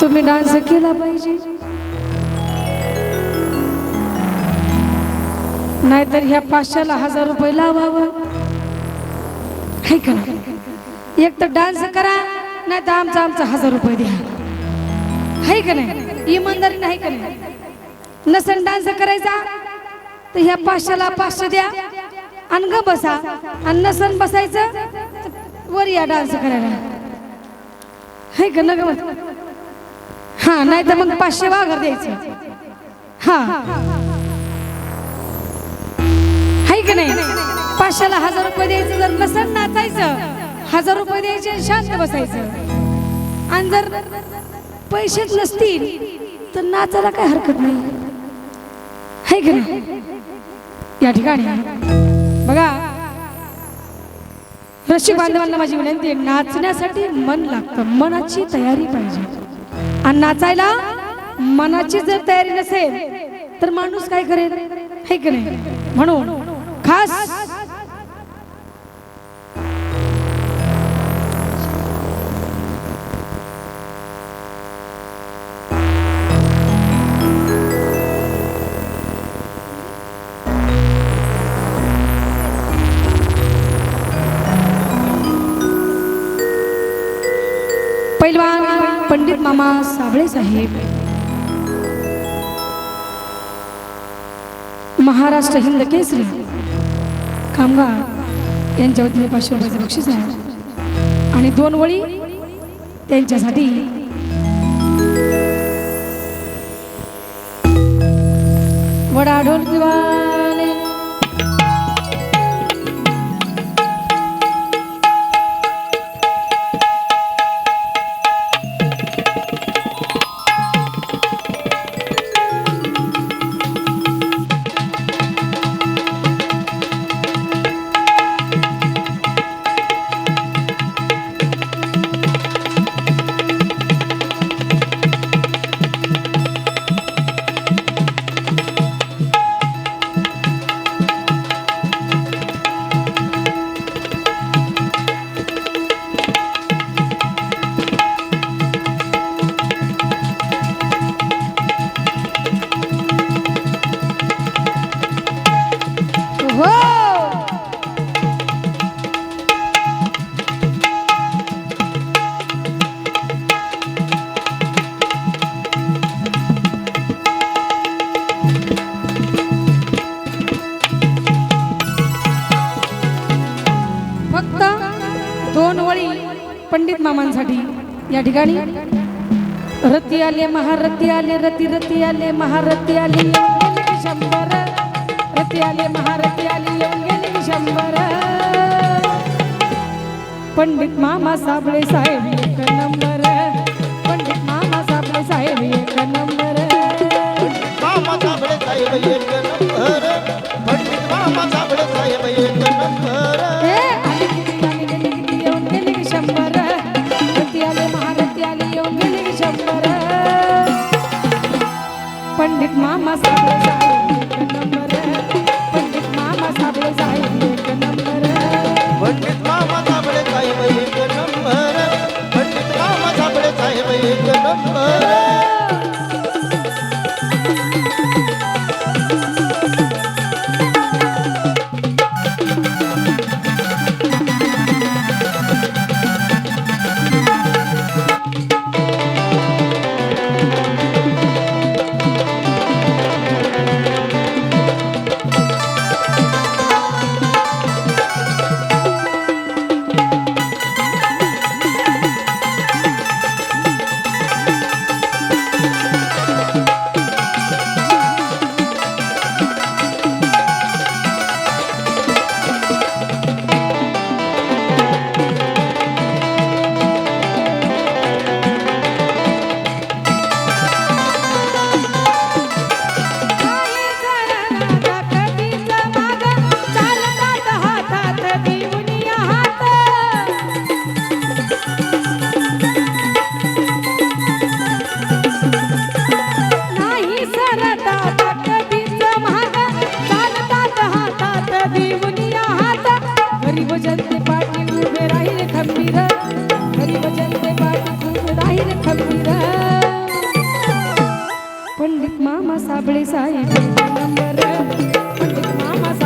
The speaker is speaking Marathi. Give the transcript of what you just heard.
तुम्ही डान्स केला पाहिजे. नाहीतर ह्या पाचशेला हजार रुपये लावावं. है का एक तर डान्स करा नाही तर आमचा आमचा हजार रुपये द्या. है का नाही? इमानदारी नाही का नाही? नसन डान्स करायचा तर ह्या पाचशेला पाचशे द्या आणि ग बसा. आणि नसन बसायचं वर या डान्स करायला. है का न हा नाही तर मग पाचशे वाघर द्यायचं. हा. है का नाही? पाचशेला हजार रुपये द्यायचं जर नसेल नाचायचं हजार रुपये द्यायचे शांत बसायचं. आणि जर पैसेच नसतील तर नाचायला काय हरकत नाही. हाय का नाही? या ठिकाणी. बघा. रसिक बांधवांना माझी विनंती आहे नाचण्यासाठी मन लागतं. मनाची तयारी पाहिजे. आणि नाचायला मनाची जर तयारी नसेल तर माणूस काय करेल? हे की नाही? म्हणून खास मामा साबळे साहेब. महाराष्ट्र हिंद केसरी. कामगार यांच्या वतीने पाचशे रुपयाचं बक्षीस आहे. आणि दोन वळी त्यांच्यासाठी वडाढोल किंवा पंडित मामांसाठी या ठिकाणी. रती आले महारथी आले रती रती आले महारथी आले शंभर. रती आले महारथी आले येऊन शंभर. पंडित मामा साबळे साहेब एक नंबर